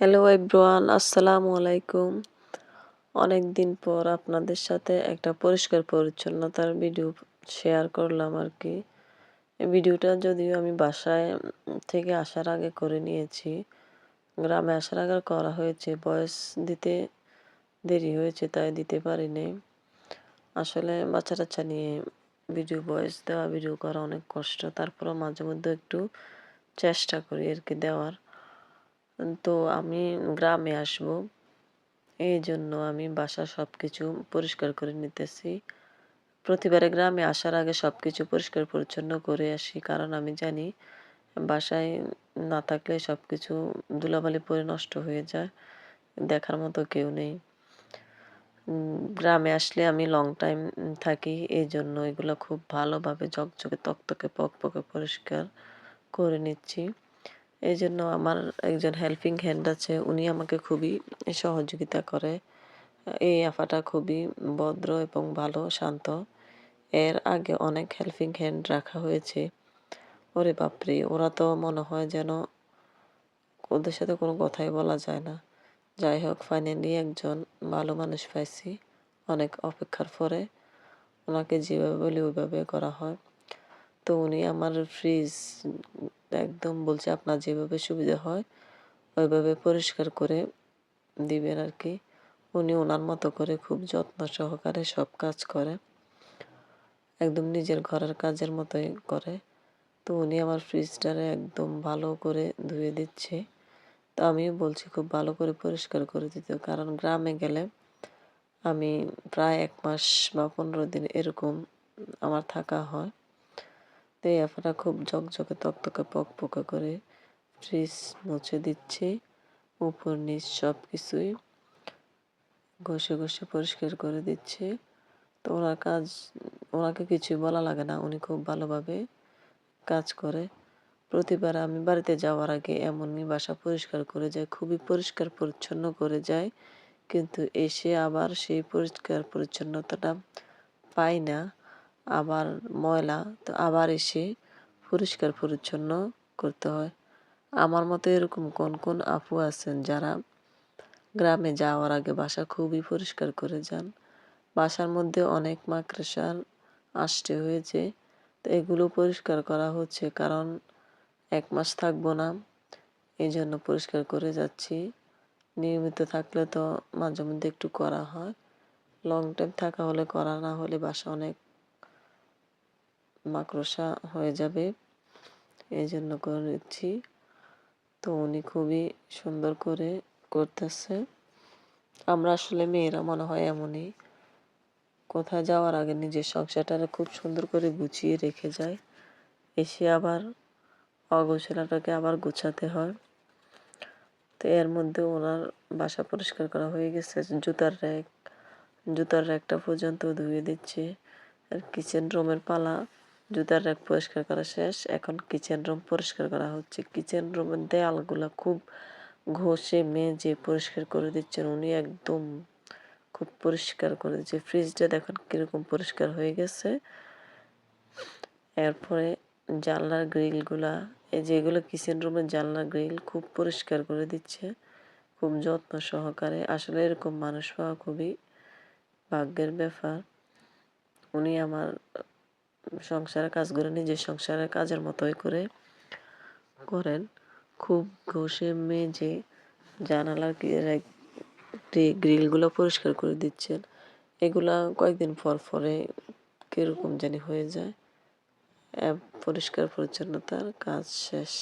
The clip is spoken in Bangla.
হ্যালো এভরিওয়ান আসসালামু আলাইকুম অনেক দিন পর আপনাদের সাথে একটা পরিষ্কার পরিচ্ছন্নতার ভিডিও শেয়ার করলাম আর কি। ভিডিওটা যদিও আমি বাসায় থেকে আসার আগে করে নিয়েছি। গ্রামে আসার আগে করা হয়েছে। বয়স দিতে দেরি হয়েছে, তাই দিতে পারিনি। আসলে বাচ্চা টাচ্চা নিয়ে ভিডিও ভয়েস দেওয়া ভিডিও করা অনেক কষ্ট। তারপরও মাঝে মধ্যে একটু চেষ্টা করি আর কি দেওয়ার। তো আমি গ্রামে আসব। এই জন্য আমি বাসা সব কিছু পরিষ্কার করে নিতেছি। প্রতিবারে গ্রামে আসার আগে সব কিছু পরিষ্কার পরিচ্ছন্ন করে আসি। কারণ আমি জানি, বাসায় না থাকলে সব কিছু ধুলাবালি পরে নষ্ট হয়ে যায়। দেখার মতো কেউ নেই। গ্রামে আসলে আমি লং টাইম থাকি। এই জন্য এগুলো খুব ভালোভাবে ঝকঝকে, তকতকে, পকপকে পরিষ্কার করে নিচ্ছি। এই জন্য আমার একজন হেল্পিং হ্যান্ড আছে, উনি আমাকে খুবই সহযোগিতা করে। এই আফাটা খুবই ভদ্র এবং ভালো, শান্ত। এর আগে অনেক হেল্পিং হ্যান্ড রাখা হয়েছে। ওরে বাপরে, ওরা তো মনে হয় যেন ওদের সাথে কোনো কথাই বলা যায় না। যাই হোক ফাইনালি একজন ভালো মানুষ পাইছি, অনেক অপেক্ষার পরে। ওনাকে যেভাবে বলি ওইভাবে করা হয়। তো উনি আমার ফ্রিজ একদম বলছে আপনার যেভাবে সুবিধা হয়, ওইভাবে পরিষ্কার করে দিবেন আর কি উনি ওনার মতো করে খুব যত্ন সহকারে সব কাজ করে, একদম নিজের ঘরের কাজের মতোই করে। তো উনি আমার ফ্রিজটারে একদম ভালো করে ধুয়ে দিচ্ছে। তো আমিও বলছি খুব ভালো করে পরিষ্কার করে দিতে, কারণ গ্রামে গেলে আমি প্রায় এক মাস বা পনেরো দিন এরকম আমার থাকা হয়। এই অ্যাপটা খুব ঝকঝকে, তকতকে, পকপকে করে ফ্রিজ মুছে দিচ্ছি। উপর, নিচ সব কিছুই ঘষে ঘষে পরিষ্কার করে দিচ্ছে। তো ওনার কাজ, ওনাকে কিছুই বলা লাগে না, উনি খুব ভালোভাবে কাজ করে। প্রতিবার আমি বাড়িতে যাওয়ার আগে এমনই বাসা পরিষ্কার করে যায়, খুবই পরিষ্কার পরিচ্ছন্ন করে যায়। কিন্তু এসে আবার সেই পরিষ্কার পরিচ্ছন্নতাটা পাই না। আবার ময়লা তো আবার এসে পরিষ্কার পরিচ্ছন্ন করতে হয়। আমার মতো এরকম কোন কোন আপু আছেন যারা গ্রামে যাওয়ার আগে বাসা খুবই পরিষ্কার করে যান? বাসার মধ্যে অনেক মাকড়সার আষ্টে হয়েছে, তো এগুলো পরিষ্কার করা হচ্ছে কারণ এক মাস থাকব না এই জন্য পরিষ্কার করে যাচ্ছি। নিয়মিত থাকলে তো মাঝে মধ্যে একটু করা হয় লং টাইম থাকা হলে করা না হলে বাসা অনেক মাকড়সা হয়ে যাবে। এই জন্য করে নিচ্ছি তো উনি খুবই সুন্দর করে করতেছে। আমরা আসলে মেয়েরা মনে হয় এমনই। কোথায় যাওয়ার আগে নিজের সংসারটা খুব সুন্দর করে গুছিয়ে রেখে যায়। এসে আবার অগোছালাটাকে আবার গুছাতে হয়। তো এর মধ্যে ওনার বাসা পরিষ্কার করা হয়ে গেছে। জুতার র্যাক, জুতার র্যাকটা পর্যন্ত ধুয়ে দিচ্ছে। আর কিচেন রুমের পালা জুতার র্যাক পরিষ্কার করা শেষ। এখন কিচেন রুম পরিষ্কার করা হচ্ছে। কিচেন রুমের দেয়ালগুলো খুব ঘষে মেজে পরিষ্কার করে দিচ্ছেন। উনি একদম খুব পরিষ্কার করে দিচ্ছে। ফ্রিজটা দেখুন কীরকম পরিষ্কার হয়ে গেছে। এরপরে জানলার গ্রিলগুলা এই যেগুলো কিচেন রুমের জানলার গ্রিল খুব পরিষ্কার করে দিচ্ছে। খুব যত্ন সহকারে। আসলে এরকম মানুষ পাওয়া খুবই ভাগ্যের ব্যাপার। উনি আমার সংসারের কাজগুলো নিজের সংসারের কাজের মতোই করে করেন। খুব ঘষে মেজে জানালার গ্রিলগুলো পরিষ্কার করে দিচ্ছেন। এগুলা কয়েকদিন পর পরে কীরকম জানি হয়ে যায়। পরিষ্কার পরিচ্ছন্নতার কাজ শেষ।